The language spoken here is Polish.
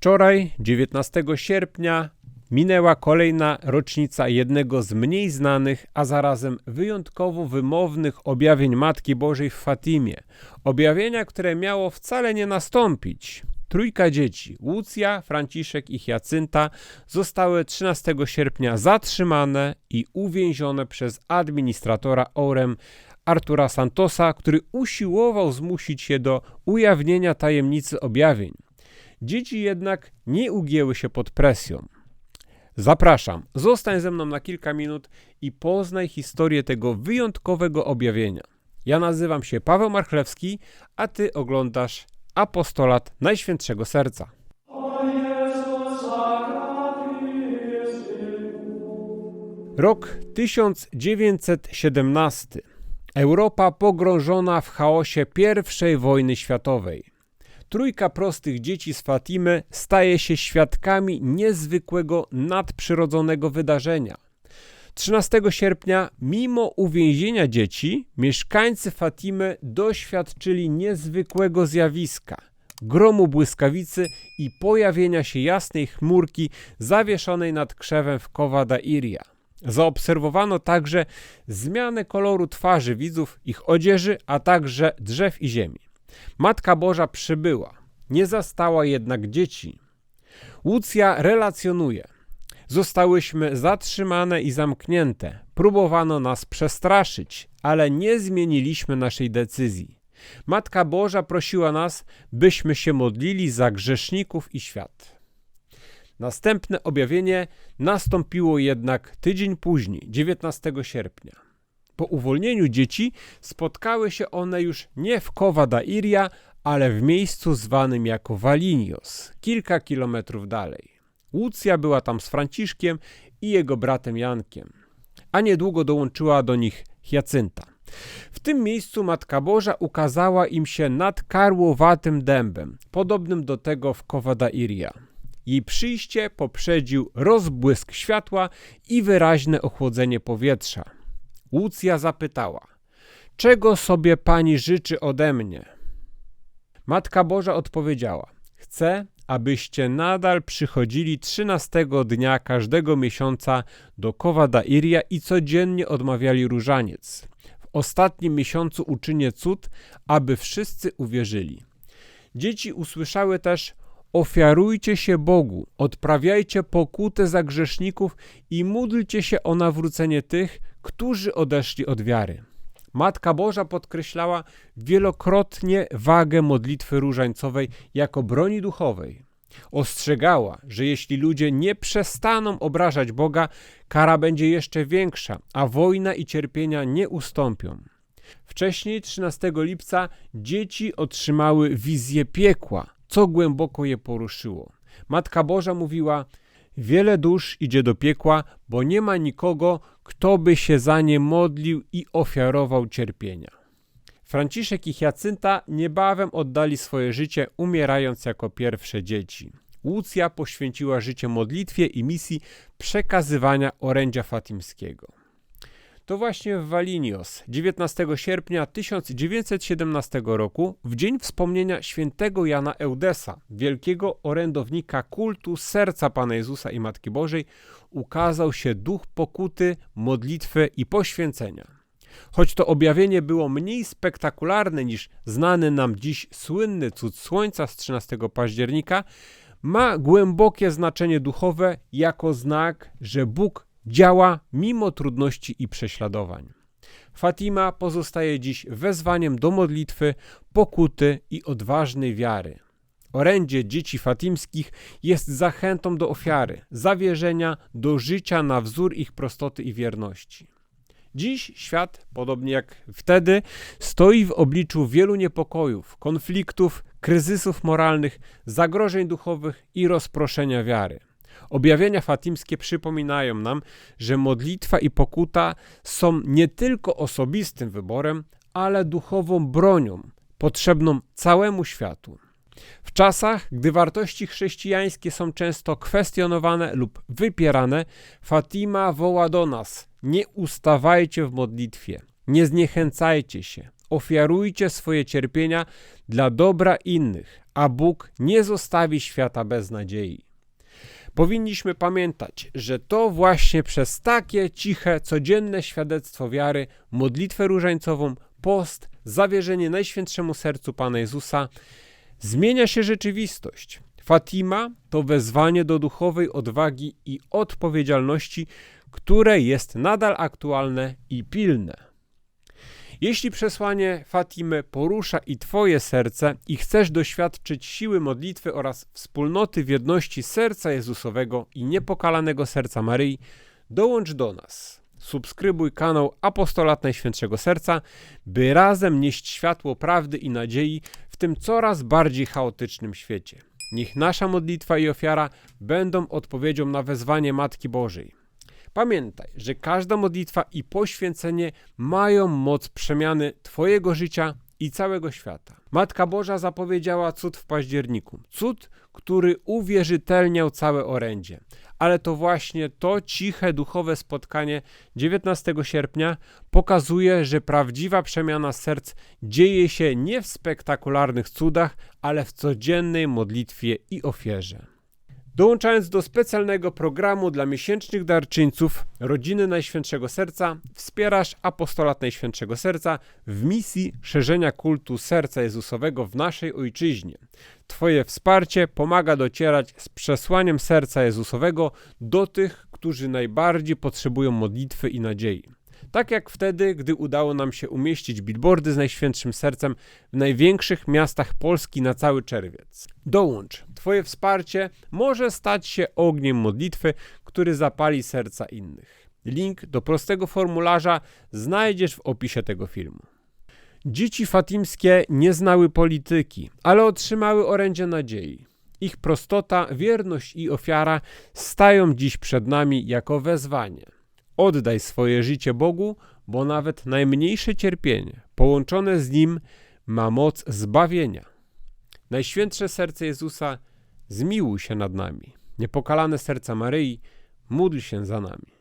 Wczoraj, 19 sierpnia, minęła kolejna rocznica jednego z mniej znanych, a zarazem wyjątkowo wymownych objawień Matki Bożej w Fatimie. Objawienia, które miało wcale nie nastąpić. Trójka dzieci, Łucja, Franciszek i Hiacynta, zostały 13 sierpnia zatrzymane i uwięzione przez administratora Orem Artura Santosa, który usiłował zmusić je do ujawnienia tajemnicy objawień. Dzieci jednak nie ugięły się pod presją. Zapraszam, zostań ze mną na kilka minut i poznaj historię tego wyjątkowego objawienia. Ja nazywam się Paweł Marchlewski, a ty oglądasz Apostolat Najświętszego Serca. Rok 1917. Europa pogrążona w chaosie I wojny światowej. Trójka prostych dzieci z Fatimy staje się świadkami niezwykłego nadprzyrodzonego wydarzenia. 13 sierpnia, mimo uwięzienia dzieci, mieszkańcy Fatimy doświadczyli niezwykłego zjawiska gromu błyskawicy i pojawienia się jasnej chmurki zawieszonej nad krzewem w Kowa Iria. Zaobserwowano także zmianę koloru twarzy widzów, ich odzieży, a także drzew i ziemi. Matka Boża przybyła, nie zastała jednak dzieci. Łucja relacjonuje. Zostałyśmy zatrzymane i zamknięte. Próbowano nas przestraszyć, ale nie zmieniliśmy naszej decyzji. Matka Boża prosiła nas, byśmy się modlili za grzeszników i świat. Następne objawienie nastąpiło jednak tydzień później, 19 sierpnia. Po uwolnieniu dzieci spotkały się one już nie w Kowa da Iria, ale w miejscu zwanym jako Walinios, kilka kilometrów dalej. Łucja była tam z Franciszkiem i jego bratem Jankiem, a niedługo dołączyła do nich Hiacynta. W tym miejscu Matka Boża ukazała im się nad karłowatym dębem, podobnym do tego w Kowada Iria. Jej przyjście poprzedził rozbłysk światła i wyraźne ochłodzenie powietrza. Łucja zapytała: Czego sobie pani życzy ode mnie? Matka Boża odpowiedziała: Chcę, abyście nadal przychodzili trzynastego dnia każdego miesiąca do Kowada Iria i codziennie odmawiali różaniec. W ostatnim miesiącu uczynię cud, aby wszyscy uwierzyli. Dzieci usłyszały też Ofiarujcie się Bogu, odprawiajcie pokutę za grzeszników i módlcie się o nawrócenie tych, którzy odeszli od wiary. Matka Boża podkreślała wielokrotnie wagę modlitwy różańcowej jako broni duchowej. Ostrzegała, że jeśli ludzie nie przestaną obrażać Boga, kara będzie jeszcze większa, a wojna i cierpienia nie ustąpią. Wcześniej, 13 lipca, dzieci otrzymały wizję piekła, co głęboko je poruszyło. Matka Boża mówiła: Wiele dusz idzie do piekła, bo nie ma nikogo, kto by się za nie modlił i ofiarował cierpienia. Franciszek i Hiacynta niebawem oddali swoje życie, umierając jako pierwsze dzieci. Łucja poświęciła życie modlitwie i misji przekazywania orędzia fatimskiego. To właśnie w Walinios 19 sierpnia 1917 roku, w dzień wspomnienia świętego Jana Eudesa, wielkiego orędownika kultu serca Pana Jezusa i Matki Bożej, ukazał się duch pokuty, modlitwy i poświęcenia. Choć to objawienie było mniej spektakularne niż znany nam dziś słynny cud słońca z 13 października, ma głębokie znaczenie duchowe jako znak, że Bóg działa mimo trudności i prześladowań. Fatima pozostaje dziś wezwaniem do modlitwy, pokuty i odważnej wiary. Orędzie dzieci fatimskich jest zachętą do ofiary, zawierzenia, do życia na wzór ich prostoty i wierności. Dziś świat, podobnie jak wtedy, stoi w obliczu wielu niepokojów, konfliktów, kryzysów moralnych, zagrożeń duchowych i rozproszenia wiary. Objawienia fatimskie przypominają nam, że modlitwa i pokuta są nie tylko osobistym wyborem, ale duchową bronią, potrzebną całemu światu. W czasach, gdy wartości chrześcijańskie są często kwestionowane lub wypierane, Fatima woła do nas: Nie ustawajcie w modlitwie, nie zniechęcajcie się, ofiarujcie swoje cierpienia dla dobra innych, a Bóg nie zostawi świata bez nadziei. Powinniśmy pamiętać, że to właśnie przez takie ciche, codzienne świadectwo wiary, modlitwę różańcową, post, zawierzenie Najświętszemu Sercu Pana Jezusa, zmienia się rzeczywistość. Fatima to wezwanie do duchowej odwagi i odpowiedzialności, które jest nadal aktualne i pilne. Jeśli przesłanie Fatimy porusza i Twoje serce i chcesz doświadczyć siły modlitwy oraz wspólnoty w jedności serca Jezusowego i niepokalanego serca Maryi, dołącz do nas. Subskrybuj kanał Apostolat Najświętszego Serca, by razem nieść światło prawdy i nadziei w tym coraz bardziej chaotycznym świecie. Niech nasza modlitwa i ofiara będą odpowiedzią na wezwanie Matki Bożej. Pamiętaj, że każda modlitwa i poświęcenie mają moc przemiany Twojego życia i całego świata. Matka Boża zapowiedziała cud w październiku. Cud, który uwierzytelniał całe orędzie. Ale to właśnie to ciche, duchowe spotkanie 19 sierpnia pokazuje, że prawdziwa przemiana serc dzieje się nie w spektakularnych cudach, ale w codziennej modlitwie i ofierze. Dołączając do specjalnego programu dla miesięcznych darczyńców Rodziny Najświętszego Serca, wspierasz apostolat Najświętszego Serca w misji szerzenia kultu Serca Jezusowego w naszej ojczyźnie. Twoje wsparcie pomaga docierać z przesłaniem Serca Jezusowego do tych, którzy najbardziej potrzebują modlitwy i nadziei. Tak jak wtedy, gdy udało nam się umieścić billboardy z Najświętszym Sercem w największych miastach Polski na cały czerwiec. Dołącz. Twoje wsparcie może stać się ogniem modlitwy, który zapali serca innych. Link do prostego formularza znajdziesz w opisie tego filmu. Dzieci fatimskie nie znały polityki, ale otrzymały orędzie nadziei. Ich prostota, wierność i ofiara stają dziś przed nami jako wezwanie. Oddaj swoje życie Bogu, bo nawet najmniejsze cierpienie połączone z Nim ma moc zbawienia. Najświętsze serce Jezusa zmiłuj się nad nami. Niepokalane serca Maryi módl się za nami.